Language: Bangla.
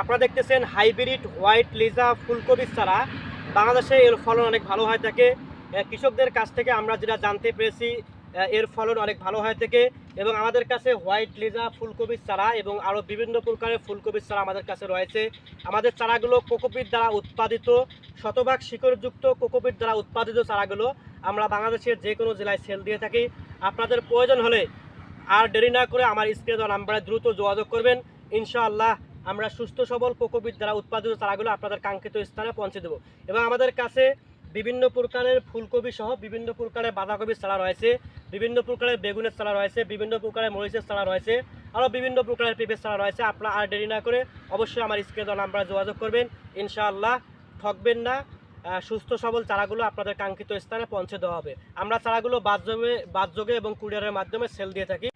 আপনারা দেখতেছেন হাইব্রিড হোয়াইট লিজা ফুলকপির চারা বাংলাদেশে এর ফলন অনেক ভালো হয় থাকে। কৃষকদের কাছ থেকে আমরা যেটা জানতে পেরেছি এর ফলন অনেক ভালো হয় থাকে এবং আমাদের কাছে হোয়াইট লিজা ফুলকপির চারা এবং আরও বিভিন্ন প্রকারের ফুলকপির চারা আমাদের কাছে রয়েছে। আমাদের চারাগুলো কোকোপিট দ্বারা উৎপাদিত, শতভাগ শিকড়যুক্ত কোকোপিট দ্বারা উৎপাদিত চারাগুলো আমরা বাংলাদেশের যে কোনো জেলায় সেল দিয়ে থাকি। আপনাদের প্রয়োজন হলে আর দেরি না করে আমার স্ক্রিনে দেওয়া নাম্বারে দ্রুত যোগাযোগ করবেন। ইনশাআল্লাহ আমরা সুস্থ, সবল কোকোপিট দ্বারা উৎপাদিত চারাগুলো আপনাদের কাঙ্ক্ষিত স্থানে পৌঁছে দেবো। এবং আমাদের কাছে বিভিন্ন প্রকারের ফুলকপি সহ বিভিন্ন প্রকারের বাঁধাকপির চারা রয়েছে, বিভিন্ন প্রকারের বেগুনের চারা রয়েছে, বিভিন্ন প্রকারের মরিচের চারা রয়েছে, আরও বিভিন্ন প্রকারের পেঁপের চারা রয়েছে। আপনারা আর দেরি না করে অবশ্যই আমার স্ক্রিনে নাম্বারে যোগাযোগ করবেন। ইনশাআল্লাহ ঠকবেন না সুস্থ, সবল চারাগুলো আপনাদের কাঙ্ক্ষিত স্থানে পৌঁছে দেওয়া হবে। আমরা চারাগুলো বাদযোগে বাদযোগে এবং কুরিয়ারের মাধ্যমে সেল দিয়ে থাকি।